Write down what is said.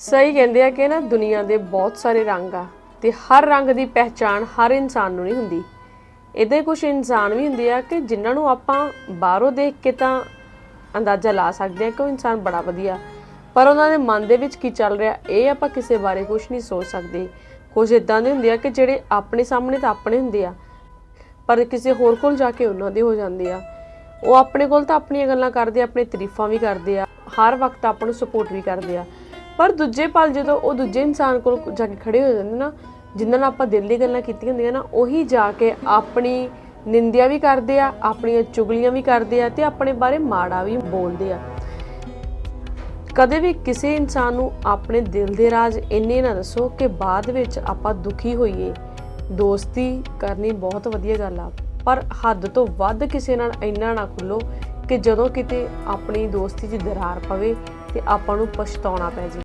ਸਹੀ ਕਹਿੰਦੇ ਆ ਕਿ ਨਾ ਦੁਨੀਆ ਦੇ ਬਹੁਤ ਸਾਰੇ ਰੰਗ ਆ ਤੇ ਹਰ ਰੰਗ ਦੀ ਪਹਿਚਾਣ ਹਰ ਇਨਸਾਨ ਨੂੰ ਨਹੀਂ ਹੁੰਦੀ। ਇਹਦੇ ਕੁਝ ਇਨਸਾਨ ਵੀ ਹੁੰਦੇ ਆ ਕਿ ਜਿਨ੍ਹਾਂ ਨੂੰ ਆਪਾਂ ਬਾਹਰੋਂ ਦੇਖ ਕੇ ਤਾਂ ਅੰਦਾਜ਼ਾ ਲਾ ਸਕਦੇ ਆ ਕਿ ਉਹ ਇਨਸਾਨ ਬੜਾ ਵਧੀਆ। ਪਰ ਉਹਨਾਂ ਦੇ ਮਨ ਦੇ ਵਿੱਚ ਕੀ ਚੱਲ ਰਿਹਾ, ਇਹ ਆਪਾਂ ਕਿਸੇ ਬਾਰੇ ਕੁਝ ਨਹੀਂ ਸੋਚ ਸਕਦੇ। ਕੁਝ ਇਦਾਂ ਦੇ ਹੁੰਦੇ ਆ ਕਿ ਜਿਹੜੇ ਆਪਣੇ ਸਾਹਮਣੇ ਤਾਂ ਆਪਣੇ ਹੁੰਦੇ ਆ, ਪਰ ਕਿਸੇ ਹੋਰ ਕੋਲ ਜਾ ਕੇ ਉਹਨਾਂ ਦੇ ਹੋ ਜਾਂਦੇ ਆ। ਉਹ ਆਪਣੇ ਕੋਲ ਤਾਂ ਆਪਣੀਆਂ ਗੱਲਾਂ ਕਰਦੇ ਆ ਆਪਣੀ ਤਾਰੀਫਾਂ ਵੀ ਕਰਦੇ ਆ। ਹਰ ਵਕਤ ਆਪਾਂ ਨੂੰ ਸਪੋਰਟ ਵੀ ਕਰਦੇ ਆ। ਪਰ ਦੂਜੇ ਪਲ ਜਦੋਂ ਉਹ ਦੂਜੇ ਇਨਸਾਨ ਕੋਲ ਜਾ ਕੇ ਖੜੇ ਹੋ ਜਾਂਦੇ ਨਾ ਜਿਨ੍ਹਾਂ ਨਾਲ ਆਪਾਂ ਦਿਲ ਦੀ ਗੱਲਾਂ ਕੀਤੀਆਂ ਹੁੰਦੀਆਂ ਨਾ, ਉਹੀ ਜਾ ਕੇ ਆਪਣੀ ਨਿੰਦਿਆ ਵੀ ਕਰਦੇ ਆ, ਆਪਣੀਆਂ ਚੁਗਲੀਆਂ ਵੀ ਕਰਦੇ ਆ ਤੇ ਆਪਣੇ ਬਾਰੇ ਮਾੜਾ ਵੀ ਬੋਲਦੇ ਆ। ਕਦੇ ਵੀ ਕਿਸੇ ਇਨਸਾਨ ਨੂੰ ਆਪਣੇ ਦਿਲ ਦੇ ਰਾਜ਼ ਇੰਨੇ ਨਾ ਦੱਸੋ ਕਿ ਬਾਅਦ ਵਿੱਚ ਆਪਾਂ ਦੁਖੀ ਹੋਈਏ। ਦੋਸਤੀ ਕਰਨੀ ਬਹੁਤ ਵਧੀਆ ਗੱਲ ਆ, ਪਰ ਹੱਦ ਤੋਂ ਵੱਧ ਕਿਸੇ ਨਾਲ ਇੰਨਾ ਨਾ ਖੁੱਲੋ ਕਿ ਜਦੋਂ ਕਿਤੇ ਆਪਣੀ ਦੋਸਤੀ 'ਚ ਦਰਾਰ ਪਵੇ ਤੇ ਆਪਾਂ ਨੂੰ ਪਛਤਾਉਣਾ ਪੈ ਜੇ।